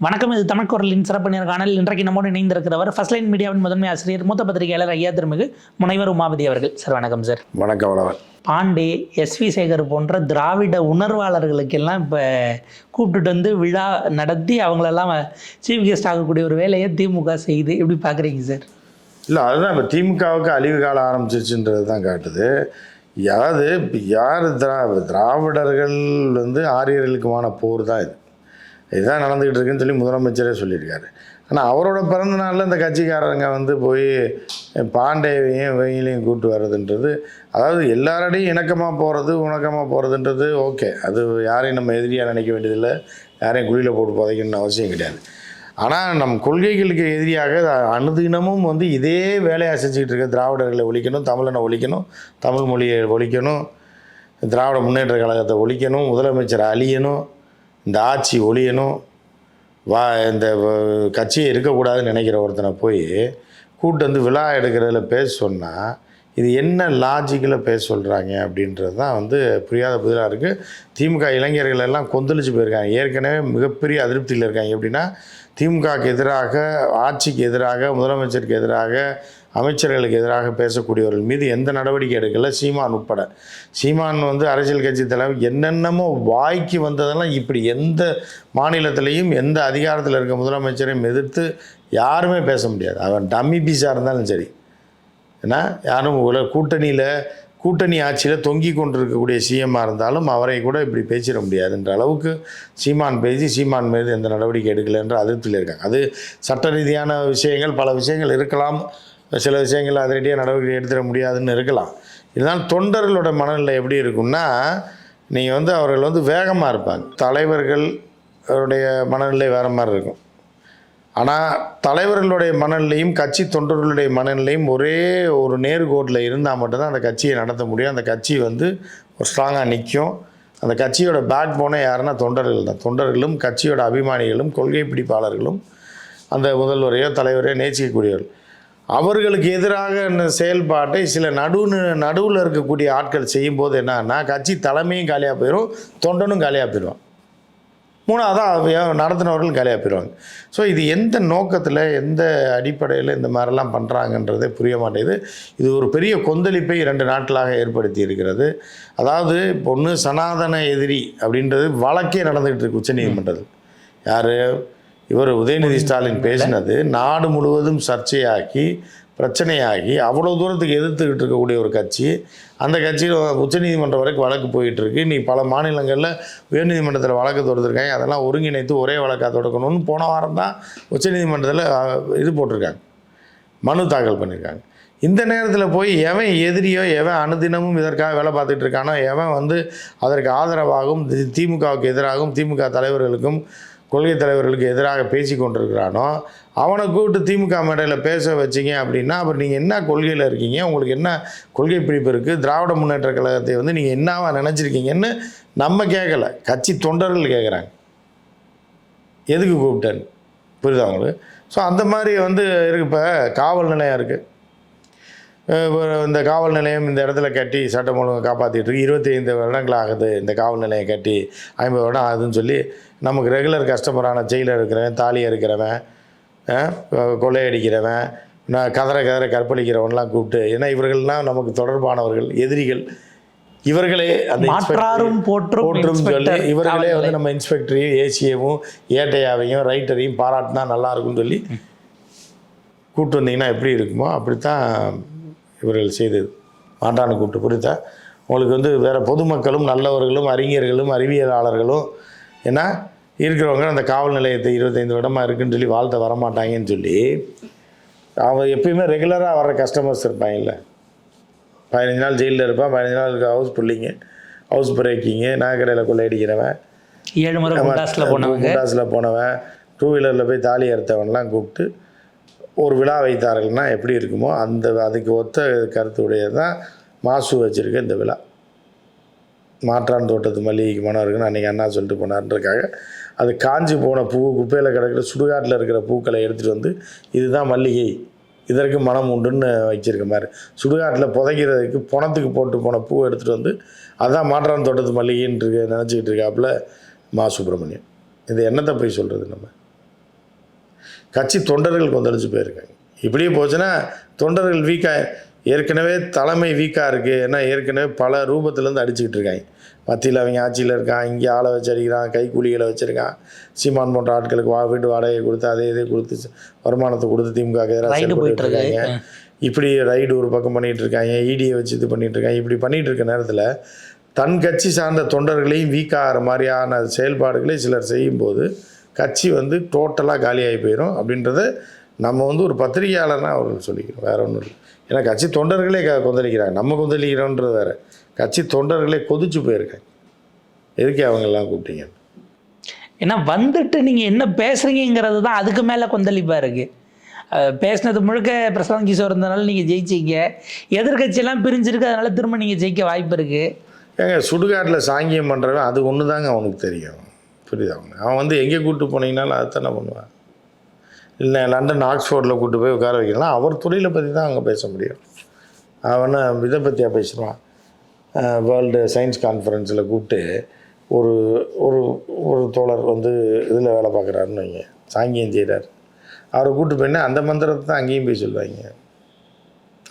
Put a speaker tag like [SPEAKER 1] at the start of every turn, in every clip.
[SPEAKER 1] வணக்கம் இது தமிழ் குரலின் சிறப்பு நேர்காணல் இன்றைக்கு நம்மோடு இணைந்திருக்கிறவர் ஃபர்ஸ்ட் லைன் மீடியாவின் முதன்மை ஆசிரியர் மூத்த பத்திரிகையாளர் ஐயா திருமிகு முனைவர் உமாபதி அவர்கள். சார் வணக்கம் சார்
[SPEAKER 2] வணக்கம் வணவன்
[SPEAKER 1] பாண்டே எஸ்வி சேகர் போன்ற திராவிட உணர்வாளர்களுக்கெல்லாம் இப்போ கூப்பிட்டுட்டு வந்து விழா நடத்தி அவங்களெல்லாம் சீஃப் கெஸ்ட் ஆகக்கூடிய ஒரு வேலையை திமுக செய்யுது. எப்படி பார்க்குறீங்க சார்
[SPEAKER 2] இல்லை அதுதான் இப்போ திமுகவுக்கு அழிவு காலம் ஆரம்பிச்சிருச்சுன்றது தான் காட்டுது. அதாவது யார் திரா திராவிடர்கள் வந்து ஆரியர்களுக்குமான போர் தான் இது. இதுதான் நடந்துக்கிட்டு இருக்குன்னு சொல்லி முதலமைச்சரே சொல்லியிருக்காரு. ஆனால் அவரோட பிறந்த நாளில் இந்த கட்சிக்காரங்க வந்து போய் பாண்டேவையும் வெயிலையும் கூட்டு வர்றதுன்றது அதாவது எல்லாரோடையும் இணக்கமாக போகிறது உணக்கமாக போகிறதுன்றது ஓகே. அது யாரையும் நம்ம எதிரியாக நினைக்க வேண்டியதில்லை. யாரையும் குழியில் போட்டு புதைக்கணும்னு அவசியம் கிடையாது. ஆனால் நம் கொள்கைகளுக்கு எதிரியாக அனுதினமும் வந்து இதே வேலையாக செஞ்சுக்கிட்டு இருக்க திராவிடர்களை ஒழிக்கணும் தமிழனை ஒழிக்கணும் தமிழ் மொழியை ஒழிக்கணும் திராவிட முன்னேற்ற கழகத்தை ஒழிக்கணும் முதலமைச்சரை அழியணும் இந்த ஆட்சி ஒழியணும் வா இந்த வ- இருக்கக்கூடாதுன்னு நினைக்கிற ஒருத்தனை போய் கூட்டு வந்து விழா எடுக்கிறதுல பேச சொன்னால் இது என்ன லாஜிக்கில் பேச சொல்கிறாங்க அப்படின்றது தான் வந்து புரியாத புதிராக இருக்குது திமுக இளைஞர்கள் எல்லாம் கொந்தளிச்சு போயிருக்காங்க. ஏற்கனவே மிகப்பெரிய அதிருப்தியில் இருக்காங்க. எப்படின்னா திமுகவுக்கு எதிராக ஆட்சிக்கு எதிராக முதலமைச்சருக்கு எதிராக அமைச்சர்களுக்கு எதிராக பேசக்கூடியவர்கள் மீது எந்த நடவடிக்கை எடுக்கல சீமான் உட்பட. சீமான் வந்து அரசியல் கட்சி தலைவர். என்னென்னமோ வாய்க்கு வந்ததெல்லாம் இப்படி எந்த மாநிலத்திலையும் எந்த அதிகாரத்தில் இருக்க முதலமைச்சரையும் எதிர்த்து யாருமே பேச முடியாது. அவன் டம்மி பீஸாக இருந்தாலும் சரி. ஏன்னா யாரும் உல கூட்டணியில் கூட்டணி ஆட்சியில் தொங்கி கொண்டிருக்கக்கூடிய சிஎம்மாக இருந்தாலும் அவரை கூட இப்படி பேசிட முடியாதுன்ற அளவுக்கு சீமான் பேசி சீமான் மீது எந்த நடவடிக்கை எடுக்கலை என்ற அதிருப்தியில் இருக்காங்க. அது சட்ட ரீதியான விஷயங்கள் பல விஷயங்கள் இருக்கலாம். சில விஷயங்கள் அதிரடியாக நடவடிக்கை எடுத்துட முடியாதுன்னு இருக்கலாம். இருந்தாலும் தொண்டர்களோட மனநிலை எப்படி இருக்கும்னா நீங்கள் வந்து அவர்கள் வந்து வேகமாக இருப்பாங்க. தலைவர்கள் அவருடைய மனநிலை வேறு மாதிரி இருக்கும். ஆனால் தலைவர்களுடைய மனநிலையும் கட்சி தொண்டர்களுடைய மனநிலையும் ஒரே ஒரு நேர்கோட்டில் இருந்தால் மட்டும்தான் அந்த கட்சியை நடத்த முடியும். அந்த கட்சி வந்து ஒரு ஸ்ட்ராங்காக நிற்கும் அந்த கட்சியோட பேக் போனே யாருன்னா தொண்டர்கள் தான். தொண்டர்களும் கட்சியோட அபிமானிகளும் கொள்கை பிடிப்பாளர்களும் அந்த முதல்வரையோ தலைவரையோ நேசிக்கக்கூடியவர்கள். அவர்களுக்கு எதிராக செயல்பாட்டை சில நடு நடுவில் இருக்கக்கூடிய ஆட்கள் செய்யும்போது என்னன்னா கட்சி தலைமையும் காலியாக போயிடும் தொண்டனும் காலியாக போயிடுவான். மூணாவதாக நடத்தினவர்கள் காலியாக போயிடுவாங்க. ஸோ இது எந்த நோக்கத்தில் எந்த அடிப்படையில் இந்த மாதிரிலாம் பண்ணுறாங்கன்றதே புரிய மாட்டேங்குது. இது ஒரு பெரிய கொந்தளிப்பை இரண்டு நாட்களாக ஏற்படுத்தி இருக்கிறது. அதாவது பொண்ணு சனாதன எதிரி அப்படின்றது வழக்கே நடந்துகிட்டு இருக்கு உச்சநீதிமன்றத்தில் யார்? இவர் உதயநிதி ஸ்டாலின் பேசினது நாடு முழுவதும் சர்ச்சையாக்கி பிரச்சனையாகி அவ்வளோ தூரத்துக்கு எதிர்த்துக்கிட்டு இருக்கக்கூடிய ஒரு கட்சி. அந்த கட்சியில் உச்சநீதிமன்றம் வரைக்கும் வழக்கு போயிட்டுருக்கு. நீ பல மாநிலங்களில் உயர்நீதிமன்றத்தில் வழக்கு தொடுத்துருக்காங்க. அதெல்லாம் ஒருங்கிணைத்து ஒரே வழக்காக தொடக்கணும்னு போன வாரம் தான் உச்சநீதிமன்றத்தில் இது போட்டிருக்காங்க. மனு தாக்கல் பண்ணியிருக்காங்க இந்த நேரத்தில் போய் எவன் எதிரியோ எவன் அனுதினமும் இதற்காக வேலை பார்த்துட்டு இருக்கானோ எவன் வந்து அதற்கு ஆதரவாகவும் தி- திமுகவுக்கு எதிராகவும் திமுக தலைவர்களுக்கும் கொள்கை தலைவர்களுக்கு எதிராக பேசி கொண்டிருக்கிறானோ அவனை கூப்பிட்டு திமுக மேடையில் பேச வச்சிங்க அப்படின்னா அப்புறம் நீங்கள் என்ன கொள்கையில் இருக்கீங்க? உங்களுக்கு என்ன கொள்கை பிடிப்பு இருக்குது திராவிட முன்னேற்ற கழகத்தை வந்து நீங்கள் என்னவா நினச்சிருக்கீங்கன்னு நம்ம கேட்கல கட்சி தொண்டர்கள் கேட்குறாங்க எதுக்கு கூப்பிட்டேன்னு? புரியுதா உங்களுக்கு? ஸோ அந்த மாதிரி வந்து இருக்கு. இப்போ காவல் நிலையம் இருக்குது இந்த காவல் நிலையம் இந்த இடத்துல கட்டி சட்டம் ஒழுங்கு காப்பாற்றிட்டு இருக்கு. இருபத்தி ஐந்து வருடங்கள் ஆகுது இந்த காவல் நிலையம் கட்டி ஐம்பது வருடம் ஆகுதுன்னு சொல்லி நமக்கு ரெகுலர் கஸ்டமரான ஜெயிலில் இருக்கிறவன் தாலியாக இருக்கிறவன் கொள்ளையடிக்கிறவன் நான் கதற கதற கற்பழிக்கிறவன்லாம் கூப்பிட்டு ஏன்னா இவர்கள்லாம் நமக்கு தொடர்பானவர்கள் எதிரிகள். இவர்களே அந்த
[SPEAKER 1] மாற்றாரும் போற்றும்
[SPEAKER 2] போற்றும் சொல்லி இவர்களே வந்து நம்ம இன்ஸ்பெக்டரையும் ஏசியவும் ஏட்டையாவையும் ரைட்டரையும் பாராட்டினா நல்லா இருக்கும்னு சொல்லி கூப்பிட்டு வந்தீங்கன்னா எப்படி இருக்குமோ அப்படித்தான் இவர்கள் செய்தது. மாட்டான்னு கூப்பிட்டு புரியுதா உங்களுக்கு வந்து வேறு பொதுமக்களும் நல்லவர்களும் அறிஞர்களும் அறிவியலாளர்களும் ஏன்னா இருக்கிறவங்க அந்த காவல் நிலையத்தை இருபத்தைந்து வருடமாக இருக்குன்னு சொல்லி வாழ்த்த வரமாட்டாங்கன்னு சொல்லி அவன் எப்பயுமே ரெகுலராக வர்ற கஸ்டமர்ஸ் இருப்பாங்கல்ல. பதினஞ்சு நாள் ஜெயிலில் இருப்பான் பதினஞ்சு நாள் ஹவுஸ் புல்லிங்க ஹவுஸ் பிரேக்கிங்கு நகைக்கடையில் கொள்ளையடிக்கிறவன்.
[SPEAKER 1] ஏழு முறை குண்டாஸில் போனவங்க.
[SPEAKER 2] முண்டாஸில் போனவன். டூ வீலரில் போய் தாலி அறுத்தவன்லாம் கூப்பிட்டு ஒரு விழா வைத்தார்கள்னால் எப்படி இருக்குமோ அந்த அதுக்கு ஒத்த கருத்துடையது தான் மாசு வச்சுருக்க இந்த விழா. மாற்றான் தோட்டத்து மல்லிகைக்கு மனம் இருக்குன்னு அன்றைக்கி அண்ணா சொல்லிட்டு போனார்ன்றக்காக அது காஞ்சி போன பூ குப்பையில் கிடக்கிற சுடுகாட்டில் இருக்கிற பூக்களை எடுத்துகிட்டு வந்து இதுதான் மல்லிகை. இதற்கு மனம் உண்டுன்னு வச்சிருக்க மாதிரி. சுடுகாட்டில் புதைக்கிறதுக்கு பணத்துக்கு போட்டு போன பூ எடுத்துகிட்டு வந்து அதுதான் மாற்றான் தோட்டத்து மல்லிகைன்னு நினச்சிக்கிட்டு இருக்காப்புல மா சுப்பிரமணியம் இது என்னத்தை போய் சொல்கிறது நம்ம? கட்சி தொண்டர்கள் கொந்தளிச்சு போயிருக்காங்க. இப்படியே போச்சுன்னா தொண்டர்கள் வீக்காக ஏற்கனவே தலைமை வீக்காக இருக்குது ஏன்னா ஏற்கனவே பல ரூபத்துலேருந்து அடிச்சுக்கிட்டு இருக்காங்க. மத்தியில் அவங்க ஆட்சியில் இருக்கான் இங்கே ஆளை வச்சு அடிக்கிறான் கைக்கூலிகளை வச்சுருக்கான். சீமான் போன்ற ஆட்களுக்கு வா வீட்டு வாடகை கொடுத்து அதே இதே கொடுத்து வருமானத்தை கொடுத்து திமுக. இருக்காங்க. இப்படி ரைடு ஒரு பக்கம் பண்ணிகிட்டு இருக்காங்க இடியை வச்சு இது பண்ணிட்டு இருக்காங்க. இப்படி பண்ணிட்டு இருக்க நேரத்தில் தன் கட்சி சார்ந்த தொண்டர்களையும் வீக் ஆகிற மாதிரியான செயல்பாடுகளை சிலர் செய்யும்போது கட்சி வந்து டோட்டலாக காலியாகி போயிடும் அப்படின்றத நம்ம வந்து ஒரு பத்திரிகையாளர்னா அவர்கள் சொல்லிக்கிறோம் வேற ஒன்றும் இல்லை. ஏன்னா கட்சி தொண்டர்களே க- கொந்தளிக்கிறாங்க. நம்ம கொந்தளிக்கிறோன்றது வேற. கட்சி தொண்டர்களே கொதிச்சு போயிருக்காங்க. எதுக்கு அவங்கெல்லாம் கூப்பிட்டீங்க?
[SPEAKER 1] ஏன்னா வந்துட்டு நீங்கள் என்ன பேசுகிறீங்கிறது தான் அதுக்கு மேலே கொந்தளிப்பாக இருக்குது பேசினது முழுக்க பிரசாந்த் கிஷோர் இருந்தனால நீங்கள் ஜெயிச்சீங்க. எதிர்க்கட்சியெல்லாம் பிரிஞ்சிருக்கு அதனால திரும்ப நீங்கள் ஜெயிக்க வாய்ப்பு இருக்குது
[SPEAKER 2] ஏங்க சுடுகாட்டில் சாங்கியம் பண்ணுறவன் அது ஒன்று தாங்க அவனுக்கு தெரியும். புரியுது அவங்க அவன் வந்து எங்கே கூப்பிட்டு போனீங்கனாலும் அதுதானே பண்ணுவான். இல்லை லண்டன் ஆக்ஸ்ஃபோர்டில் கூப்பிட்டு போய் உட்கார வைக்கலாம் அவர் தொழிலை பற்றி தான் அங்கே பேச முடியும். அவனை இதை பற்றியா பேசுகிறான் வேர்ல்டு சயின்ஸ் கான்ஃபரன்ஸில் கூப்பிட்டு ஒரு ஒரு ஒரு தோழர் வந்து இதில் வேலை பார்க்குறாருன்னு வைங்க சாங்கியம் செய்கிறார். அவரை கூப்பிட்டு போயின்னா அந்த மந்திரத்தை தான் அங்கேயும் போய் சொல்லுவாங்க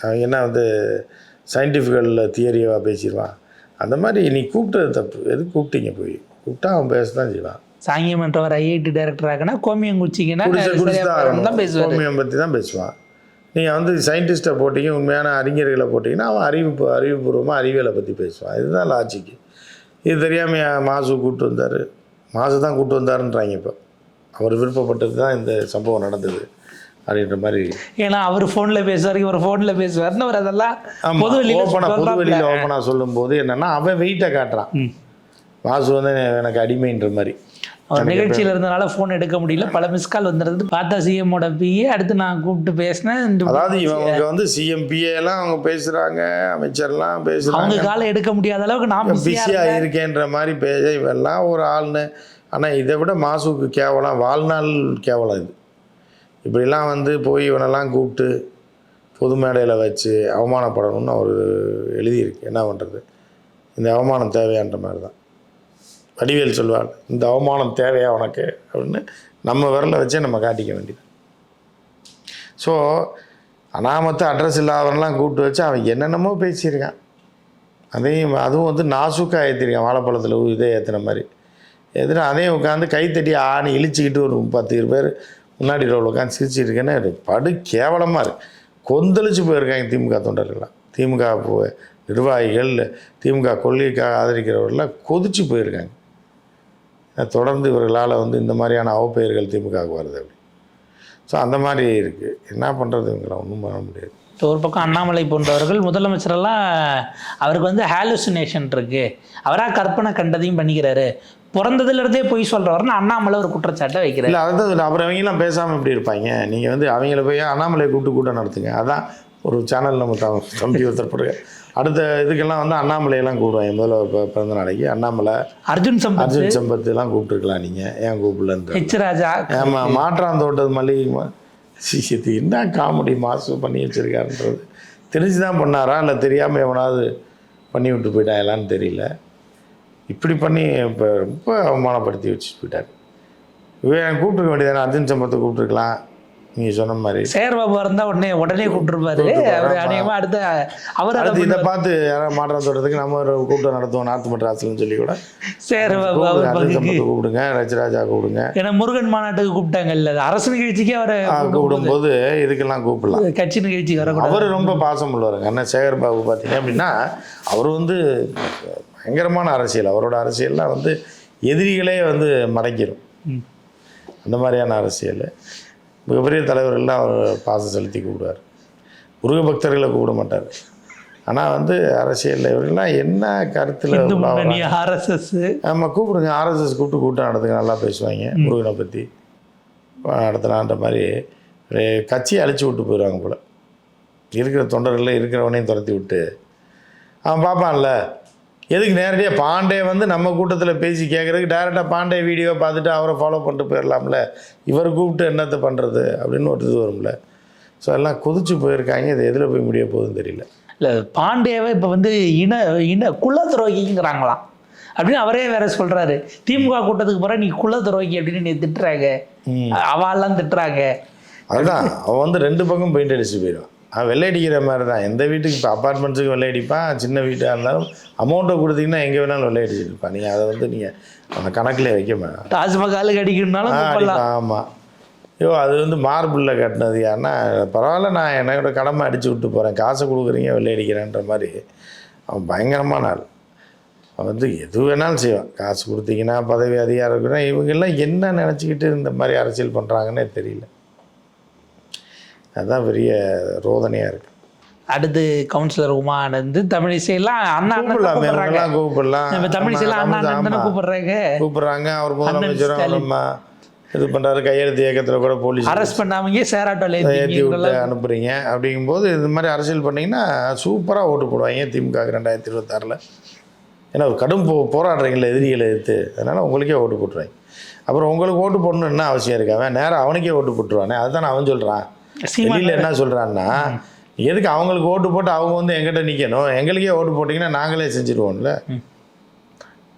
[SPEAKER 2] அவங்க என்ன வந்து சயின்டிஃபிக்கலில் தியரியாக பேசிடுவான். அந்த மாதிரி நீ கூப்பிட்டது தப்பு. எது கூப்பிட்டீங்க போய்? கூப்பிட்டா அவன் பேச தான் செய்வான்
[SPEAKER 1] சாங்கியம் என்றவர் ஐஐடி டைரக்டர் ஆகினா கோமியம்
[SPEAKER 2] குடிச்சு தான்
[SPEAKER 1] பேசுவார்
[SPEAKER 2] ஹோமியம் பற்றி தான் பேசுவான் நீங்கள் வந்து சயின்டிஸ்ட்டை போட்டிங்க உண்மையான அறிஞர்களை போட்டிங்கன்னா அவன் அறிவு அறிவுபூர்வமாக அறிவியலை பற்றி பேசுவான் இதுதான் லாஜிக்கு இது தெரியாமல் மாசு கூப்பிட்டு வந்தார் மாசு தான் கூப்பிட்டு வந்தாருன்றாங்க இப்போ அவர் விருப்பப்பட்டது தான் இந்த சம்பவம் நடந்தது அப்படின்ற மாதிரி
[SPEAKER 1] ஏன்னா அவர் ஃபோனில் பேசுவார் இவர் ஃபோனில் பேசுவார்னு அவர் அதெல்லாம் பொது
[SPEAKER 2] ஓப்பனாக பொது வெளியில்
[SPEAKER 1] வெளியில்
[SPEAKER 2] ஓப்பனாக சொல்லும்போது என்னென்னா அவன் வெயிட்டை காட்டுறான் மாசு வந்து எனக்கு அடிமைன்ற மாதிரி.
[SPEAKER 1] அவர் நிகழ்ச்சியில் இருந்தனால ஃபோன் எடுக்க முடியல. பல மிஸ் கால் வந்துருது பார்த்தா சிஎம்மோட பிஏ அடுத்து நான் கூப்பிட்டு பேசினேன்.
[SPEAKER 2] அதாவது இவங்க வந்து சிஎம்பிஏ எல்லாம் அவங்க பேசுகிறாங்க அமைச்சர்லாம்
[SPEAKER 1] அவங்க
[SPEAKER 2] பேசுகிறாங்க
[SPEAKER 1] காலை எடுக்க முடியாத அளவுக்கு நான் பிஸியாக
[SPEAKER 2] இருக்கேன்ற மாதிரி பேச இவெல்லாம் ஒரு ஆள்னு. ஆனால் இதை விட மாசுக்கு கேவலம் வாழ்நாள் கேவலம் இது. இப்படிலாம் வந்து போய் இவனெல்லாம் கூப்பிட்டு பொது மேடையில் வச்சு அவமானப்படணும்னு அவர் எழுதியிருக்கு. என்ன பண்ணுறது இந்த அவமானம் தேவையான்ற மாதிரி தான். வடிவேல் சொல்வார் இந்த அவமானம் தேவையா உனக்கு? அப்படின்னு நம்ம விரலை வச்சே நம்ம காட்டிக்க வேண்டியது. ஸோ அனாமத்து அட்ரஸ் இல்லாதவன்லாம் கூப்பிட்டு வச்சு அவன் என்னென்னமோ பேசியிருக்கான். அதையும் அதுவும் வந்து நாசுக்காக ஏற்றிருக்கான் வாழைப்பழத்தில் இதே ஏற்றுன மாதிரி. எதிர அதையும் உட்காந்து கைத்தட்டி ஆணி இழிச்சிக்கிட்டு ஒரு பத்து இரு பேர் முன்னாடி ரோல் உட்காந்து சிரிச்சிருக்கேன்னு அது படு கேவலமாக இருக்கு கொந்தளிச்சு போயிருக்காங்க திமுக தொண்டர்கள்லாம். திமுக நிர்வாகிகள் திமுக கொள்கைக்காக ஆதரிக்கிறவர்கள்லாம் கொதிச்சு போயிருக்காங்க. தொடர்ந்து இவர்களால் வந்து இந்த மாதிரியான அவப்பெயர்கள் திமுகவுக்கு வருது அப்படி. ஸோ அந்த மாதிரி இருக்குது என்ன பண்ணுறது இவங்களை ஒன்றும் பண்ண முடியாது.
[SPEAKER 1] இப்போ ஒரு பக்கம் அண்ணாமலை போன்றவர்கள் முதலமைச்சரெல்லாம் அவருக்கு வந்து ஹாலுசினேஷன் இருக்கு. அவராக கற்பனை கண்டதையும் பண்ணிக்கிறாரு. பிறந்ததுலேருந்தே பொய் சொல்கிறவர்னு அண்ணாமலை ஒரு குற்றச்சாட்டை வைக்கிறார்.
[SPEAKER 2] இல்லை அதுதான் அப்புறம் அவங்கெல்லாம் பேசாமல் எப்படி இருப்பாங்க? நீங்கள் வந்து அவங்கள போய் அண்ணாமலை கூப்பிட்டு கூட்டம் நடத்துங்க. அதான் ஒரு சேனல் நம்ம த- தம்பி ஒருத்தர் அடுத்த இதுக்கெல்லாம் வந்து அண்ணாமலையெல்லாம் கூப்பிடுவாங்க முதல்ல பிறந்த நாளைக்கு. அண்ணாமலை
[SPEAKER 1] அர்ஜுன் சம்பத்.
[SPEAKER 2] அர்ஜுன் சம்பத் எல்லாம் கூப்பிட்டுருக்கலாம் நீங்கள் ஏன் கூப்பிடலன்ற.
[SPEAKER 1] ஹெச் ராஜா.
[SPEAKER 2] ஆமாம் மாற்றாந்தோட்டது மல்லிகை மா- சி, இது என்ன காமெடி மாசு பண்ணி வச்சிருக்காருன்றது. தெரிஞ்சு தான் பண்ணாரா? இல்லை தெரியாமல் எவனாவது பண்ணி விட்டு போயிட்டாங்களான்னு தெரியல. இப்படி பண்ணி இப்போ ரொம்ப அவமானப்படுத்தி வச்சுட்டு போயிட்டார். இவன் கூப்பிட்டுருக்க வேண்டியதானே அர்ஜுன் சம்பத்தை கூப்பிட்டுருக்கலாம். நீங்கள் சொன்ன மாதிரி.
[SPEAKER 1] சேர்பாபு இருந்தா உடனே உடனே கூப்பிட்டுருப்பாரு. அவர் அநேகமாக அடுத்து அவர்
[SPEAKER 2] அடுத்து இதை பார்த்து யாராவது மாற்றம் தோட்டத்துக்கு நம்ம ஒரு கூட்டம் நடத்துவோம் நார்த்து மட்ராஸ்லன்னு சொல்லி கூட.
[SPEAKER 1] சேர்பாபு
[SPEAKER 2] கூப்பிடுங்க ரஜராஜா கூப்பிடுங்க.
[SPEAKER 1] ஏன்னா முருகன் மாநாட்டுக்கு கூப்பிட்டாங்க இல்ல அரசு நிகழ்ச்சிக்கே அவரை
[SPEAKER 2] ஆ, கூப்பிடும்போது. இதுக்கெல்லாம் கூப்பிடலாம்.
[SPEAKER 1] கட்சி நிகழ்ச்சிக்கு வரக்கூடாது.
[SPEAKER 2] அவர் ரொம்ப பாசம் உள்ளவருங்க. அண்ணன் சேகர் பாபு பார்த்தீங்க அப்படின்னா அவர் வந்து பயங்கரமான அரசியல். அவரோட அரசியல்லாம் வந்து எதிரிகளே வந்து மடக்கிடும்
[SPEAKER 1] ம்.
[SPEAKER 2] அந்த மாதிரியான அரசியல். மிகப்பெரிய தலைவர்கள்லாம் அவர் பாசம் செலுத்தி கூப்பிடுவார். முருக பக்தர்களை கூப்பிட மாட்டார். ஆனால் வந்து அரசியலில் இவர்கள்லாம் என்ன கருத்தில்
[SPEAKER 1] ஆர்எஸ்எஸ்
[SPEAKER 2] நம்ம கூப்பிடுங்க. ஆர்எஸ்எஸ் கூப்பிட்டு கூட்டம் நடத்துங்க. நல்லா பேசுவாங்க முருகனை பற்றி நடத்தலான்ற மாதிரி கட்சியை அழிச்சு விட்டு போயிடுவாங்க போல். இருக்கிற தொண்டர்களில் இருக்கிறவனையும் துரத்தி விட்டு. அவன் பார்ப்பான்ல எதுக்கு நேரடியாக பாண்டே வந்து நம்ம கூட்டத்தில் பேசி கேட்குறதுக்கு டேரெக்டாக பாண்டே வீடியோ பார்த்துட்டு அவரை ஃபாலோ பண்ணிட்டு போயிடலாம்ல இவர் கூப்பிட்டு என்னத்தை பண்ணுறது அப்படின்னு ஒரு இது வரும்ல. ஸோ எல்லாம் கொதிச்சு போயிருக்காங்க. இது எதில் போய் முடிய போகுதுன்னு தெரியல.
[SPEAKER 1] இல்ல பாண்டியாவை இப்ப வந்து இன இன குல துரோகிங்கிறாங்களாம் அப்படின்னு அவரே வேற சொல்றாரு. திமுக கூட்டத்துக்கு போற நீ குல துரோகி அப்படின்னு நீ திட்டுறாங்க. அவாலாம் திட்டுறாங்க.
[SPEAKER 2] அதுதான் அவன் வந்து ரெண்டு பக்கம் பெயிண்ட் அடிச்சு போயிடுவான் அவன் வெள்ளை அடிக்கிற மாதிரி தான் எந்த வீட்டுக்கு இப்போ அப்பார்ட்மெண்ட்ஸுக்கு வெள்ளை அடிப்பான் சின்ன வீட்டாக இருந்தாலும் அமௌண்ட்டை கொடுத்தீங்கன்னா எங்கே வேணாலும் வெள்ளை அடிச்சுட்டு இருப்பான் நீங்கள் அதை வந்து நீங்கள் அந்த கணக்கில் வைக்க மாட்டேன்
[SPEAKER 1] தாஜ்மஹாலுக்கு அடிக்கணும்னாலும்
[SPEAKER 2] ஆமாம் ஐயோ அது வந்து மார்பிளில் கட்டினது யாருன்னா பரவாயில்ல நான் என்னோட கடமை அடிச்சு விட்டு போகிறேன் காசை கொடுக்குறீங்க வெள்ளை அடிக்கிறேன்ற மாதிரி. அவன் பயங்கரமான ஆள். அவன் வந்து எது வேணாலும் செய்வான். காசு கொடுத்தீங்கன்னா பதவி அதிகாரம் இருக்குன்னா இவங்கெல்லாம் என்ன நினச்சிக்கிட்டு இந்த மாதிரி அரசியல் பண்ணுறாங்கன்னே தெரியல. அதுதான் பெரிய ரோதனையாக இருக்குது
[SPEAKER 1] அடுத்து கவுன்சிலர் உமா ஆனந்த் தமிழிசையெல்லாம் அண்ணா அண்ணன்
[SPEAKER 2] கூப்பிடலாம் கூப்பிடலாம்.
[SPEAKER 1] நம்ம தமிழிசையெல்லாம் அண்ணா
[SPEAKER 2] ஆமா.
[SPEAKER 1] அண்ணன் கூப்பிடுறாங்க.
[SPEAKER 2] கூப்பிடுறாங்க அவர் முதலமைச்சரும் இது பண்ணுறாரு கையெழுத்து இயக்கத்தில் கூட போலீஸ்
[SPEAKER 1] அரெஸ்ட் பண்ணாமங்கே சேராட்டோல
[SPEAKER 2] ஏற்றி விட்டு அனுப்புறீங்க. அப்படிங்கும்போது இது மாதிரி அரசியல் பண்ணீங்கன்னா சூப்பராக ஓட்டு போடுவாங்க திமுக ரெண்டாயிரத்தி இருபத்தாறில். ஏன்னா ஒரு கடும் போ போராடுறீங்களே எதிரிகளை எதிர்த்து. அதனால் உங்களுக்கே ஓட்டு போட்டுருவாங்க. அப்புறம் உங்களுக்கு ஓட்டு போடணும்னு என்ன அவசியம் இருக்கு? அவன் நேரம் அவனுக்கே ஓட்டு போட்டுருவானே. அதுதான் அவன் சொல்கிறான் வெளியில் என்ன சொல்கிறான்னா எதுக்கு அவங்களுக்கு ஓட்டு போட்டு அவங்க வந்து எங்கிட்ட நிற்கணும் எங்களுக்கே ஓட்டு போட்டிங்கன்னா நாங்களே செஞ்சுருவோம்ல.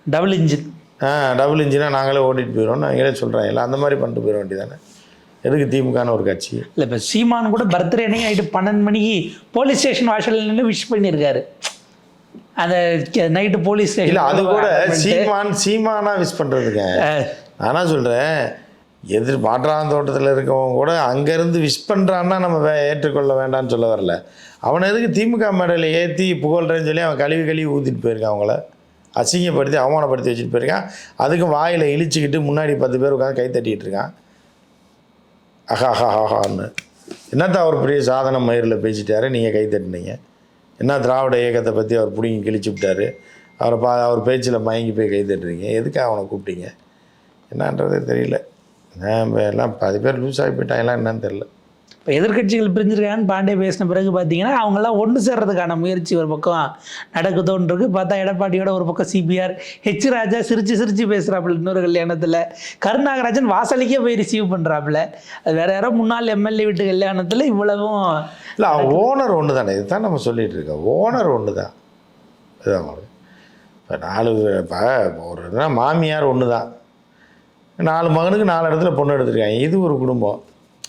[SPEAKER 1] Double engine.
[SPEAKER 2] ஆ டபுள் இன்ஜினாக நாங்களே ஓட்டிட்டு போயிடுவோம் நாங்களே சொல்கிறேன் இல்லை அந்த மாதிரி பண்ணிட்டு போயிட வேண்டியதானே எதுக்கு திமுகன்னு ஒரு கட்சி?
[SPEAKER 1] இல்லை இப்போ சீமான் கூட பர்த்டே அன்னைக்கு நைட்டு பன்னெண்டு மணிக்கு போலீஸ் ஸ்டேஷன் வாசலில் நின்று விஷ் பண்ணியிருக்காரு அந்த நைட்டு போலீஸ்
[SPEAKER 2] இல்லை
[SPEAKER 1] ஸ்டேஷன்
[SPEAKER 2] அது கூட சீமான் சீமானா விஷ் பண்ணுறதுங்க நானா சொல்கிறேன் எதிர் மாற்றான் தோட்டத்தில் இருக்கவங்க கூட அங்கேருந்து விஷ் பண்ணுறான்னா நம்ம வே ஏற்றுக்கொள்ள வேண்டாம்னு சொல்ல வரல. அவனை எதுக்கு திமுக மேடையில் ஏற்றி புகழ்றேன்னு சொல்லி அவன் கழுவி கழுவி ஊற்றிட்டு போயிருக்கான் அவங்கள. அசிங்கப்படுத்தி அவமானப்படுத்தி வச்சுட்டு போயிருக்கான். அதுக்கு வாயில் இழிச்சிக்கிட்டு முன்னாடி பத்து பேர் உட்காந்து கை தட்டிக்கிட்டு இருக்கான். அஹா அஹா ஆஹான்னு என்னத்த அவர் பெரிய சாதனை மயிரில் பேசிட்டாரு? நீங்கள் கை தட்டினீங்க. என்ன திராவிட இயக்கத்தை பற்றி அவர் பிடிங்கி கிழிச்சு விட்டாரு? அவரை பா அவர் பேச்சில் மயங்கி போய் கை தட்டுறீங்க. எதுக்காக அவனை கூப்பிட்டீங்க? என்னன்றதே தெரியல. எல்லாம் பாதி பேர் லூஸ் ஆகி போயிட்டாங்களாம் என்னன்னு தெரில
[SPEAKER 1] இப்போ எதிர்க்கட்சிகள் பிரிஞ்சிருக்காங்கன்னு பாண்டே பேசின பிறகு பார்த்தீங்கன்னா அவங்கெல்லாம் ஒன்று சேர்றதுக்கான முயற்சி ஒரு பக்கம் நடக்குதோன்னு இருக்கு. பார்த்தா எடப்பாடியோட ஒரு பக்கம் சிபிஆர் ஹெச் ராஜா சிரிச்சு சிரிச்சு பேசுகிறாப்புல இன்னொரு கல்யாணத்தில். கருநாகராஜன் வாசலுக்கே போய் ரிசீவ் பண்ணுறாப்புல அது வேற யாரோ முன்னாள் எம்எல்ஏ வீட்டு கல்யாணத்தில் இவ்வளவும்
[SPEAKER 2] இல்லை ஓனர் ஒன்று தானே இதுதான் நம்ம சொல்லிட்டு இருக்கோம். ஓனர் ஒன்று தான் இதுதான் இப்போ நாலு இப்போ ஒரு மாமியார் ஒன்று தான் நாலு மகனுக்கு நாலு இடத்துல பொண்ணு எடுத்திருக்காங்க. இது ஒரு குடும்பம்.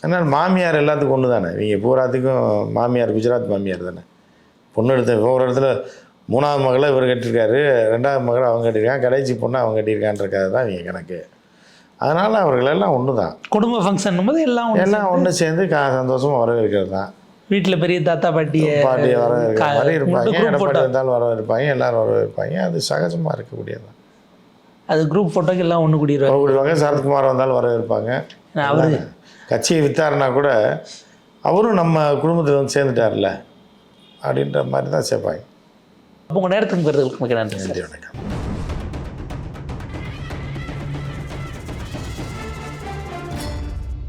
[SPEAKER 2] அதனால் மாமியார் எல்லாத்துக்கும் ஒன்று தானே? இவங்க பூராத்துக்கும் மாமியார் குஜராத் மாமியார் தானே? பொண்ணு எடுத்த ஒரு இடத்துல மூணாவது மகளை இவர் கட்டியிருக்காரு ரெண்டாவது மகளை அவங்க கட்டியிருக்காங்க கடைசி பொண்ணு அவங்க கட்டியிருக்கான்றக்காக தான் இவங்க கணக்கு. அதனால் அவர்களெல்லாம் ஒன்று தான்.
[SPEAKER 1] குடும்ப ஃபங்க்ஷன் போது எல்லாம்
[SPEAKER 2] எல்லாம் ஒன்று சேர்ந்து கா சந்தோஷமாக வரவேற்கிறது தான்.
[SPEAKER 1] வீட்டில் பெரிய தாத்தா பாட்டியை
[SPEAKER 2] பாட்டியை வர இருக்கிற மாதிரி இருப்பாங்க எடப்பாடி. வந்தாலும் வர இருப்பாங்க எல்லாரும் வர இருப்பாங்க அது சகஜமாக இருக்கக்கூடியது
[SPEAKER 1] அது குரூப் ஃபோட்டோக்கு எல்லாம் ஒன்று கூடிடுவார்
[SPEAKER 2] கூடுவாங்க சரத்குமார் வந்தாலும் வர இருப்பாங்க
[SPEAKER 1] அவரு
[SPEAKER 2] கட்சியை வித்தாருனா கூட அவரும் நம்ம குடும்பத்தில் வந்து சேர்ந்துட்டார்ல அப்படின்ற மாதிரி தான் சேர்ப்பாங்க.
[SPEAKER 1] அப்போ உங்கள் நேரத்துக்கு பெறுதலுக்கு மிக நன்றி.
[SPEAKER 2] நன்றி வணக்கம்.